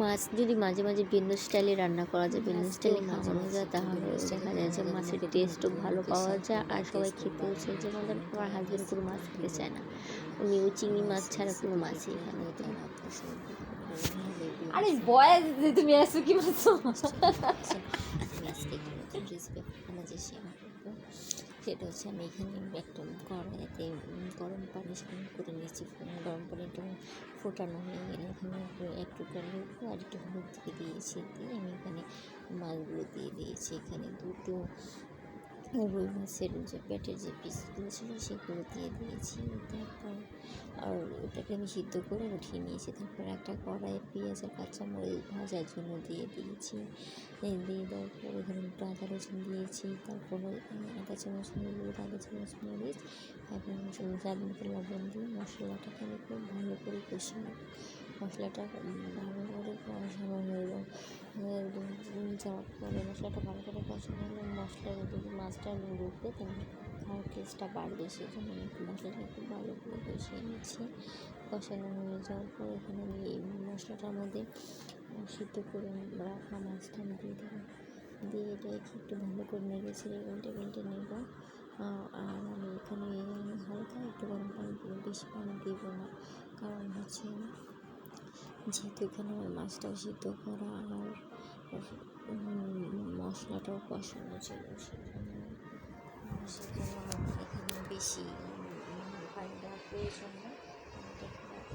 মাছ যদি মাঝে মাঝে ভিন্ন স্টাইলে রান্না করা যায় ভিন্ন স্টাইলে খাওয়ানো যায় তাহলে দেখা যায় যে মাছের টেস্টও ভালো পাওয়া যায় আর সবাই খেতেও চায় যেমন আমার হাজব্যান্ড কোনো মাছ খেতে চায় না উনি ওই চিংড়ি মাছ ছাড়া কোনো মাছই খান না আরে বয়স যে তুমি এসো কি মাছ সেটা হচ্ছে আমি এখানে একটা কড়াইতে উম, গরম পানি সেখানে করে নিয়েছি গরম পানিটা ফোটানো হয়ে গেলে এখানে এক টুকরা লেবু আর একটু হলুদ দিয়ে দিয়েছি, দিয়ে আমি এখানে মাছগুলো দিয়ে দিয়েছি। এখানে দুটো রুই মাছের যে পেটের যে পিসগুলো ছিল সেগুলো দিয়ে দিয়েছি, তারপর আর ওটাকে আমি সিদ্ধ করে উঠিয়ে নিয়েছি। তারপর একটা কড়াইয়ে পেঁয়াজ আর কাঁচামরিচ ভাজার জন্য দিয়ে দিয়েছি। দিয়ে দেওয়ার পর একটু আদা রসুন দিয়েছি, তারপর আধা চামচ হলুদ আধা চামচ মরিচ এবং স্বাদ মতো লবণ দিয়ে মশলাটাকে আমি খুব ভালো করে কষি মশলাটা ভালো যাওয়ার পরে মশলাটা ভালো করে কষানো হলে মশলার যদি মাছটা ঢুকবে তাহলে খাওয়ার টেস্টটা বাড়বে সেই জন্য আমি মশলাটা খুব ভালো করে কষিয়ে নিচ্ছি। কষানো হয়ে যাওয়ার পর এখানে এই মশলাটার মধ্যে সিদ্ধ করে রাখা মাছটা আমি দিয়ে দেবো। দিয়ে এটাকে একটু ভালো করে নেড়ে ছেড়ে উল্টে উল্টে নেব। আর আমি এখানে হালকা একটু গরম পানি দেবো বেশি পানি দেবো না। কারণ হচ্ছে যেহেতু এখানে মাছটাও সিদ্ধ করা আর মশলাটাও কষানো ছিল সেজন্য সেজন্য আমার এখানে বেশি পানি দেওয়ার প্রয়োজন না।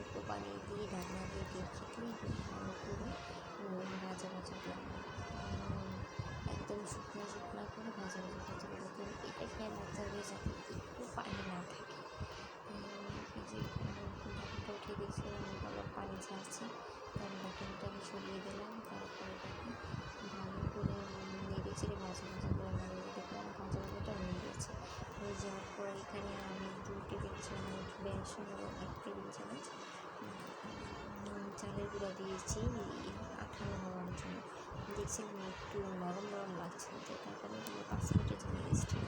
একটু পানি দিয়ে, ঢাকনা দিয়ে রেখে দিয়ে ভালো করে ভাজা ভাজা একদম শুকনো শুকনো করে ভাজা ভাজা ভাজা ভাজা করে, এটা খেয়ে রাখতে হবে যাতে একটু পানি না থাকে। এখানে আমি দু টেবিল চামচ বেসন এবং এক টেবিল চামচ চালের গুঁড়া দিয়েছি আঠালো হওয়ার জন্য। দেখছিলাম একটু নরম নরম লাগছে তো তার কারণে আমি পাঁচ মিনিটের জন্য রেস্টে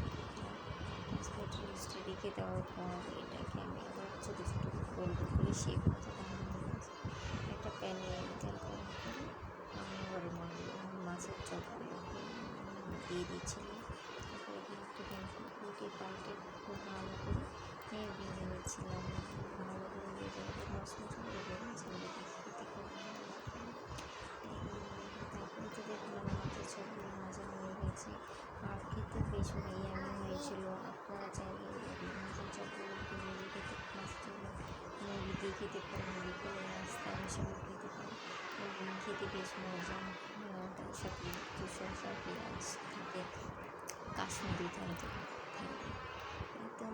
পাঁচ মিনিট রেস্টে রেখে দেওয়ার পর এটাকে আমি আবার ছোটো ছোটো গোল গোল করে শেপ করতে একটা প্যানে তেল গরম করে, আমি আবার মাছের চপগুলো দিয়ে দিয়েছিলাম। উল্টে পাল্টে খুব ভালো করে ভেজে নিচ্ছিলাম ভালো করে ভেজে মশলা করে ভেজেছিলাম খেতে খুব ভালো তারপরে তো দেখলাম মাছের চপগুলো ভাজা হয়ে গেছে। আর খেতে বেশ ইয়ামি হয়েছিল আপনারা চাইলে চপগুলো ভেজে খেতে মাছগুলো মুরগি দিয়ে খেতে পারেন বিকেলে নাস্তা হিসেবে খেতে পারেন খেতে বেশ মজা তার সাথে একটু শসা পেঁয়াজ থাকে কাশ্মীরি থাকে やって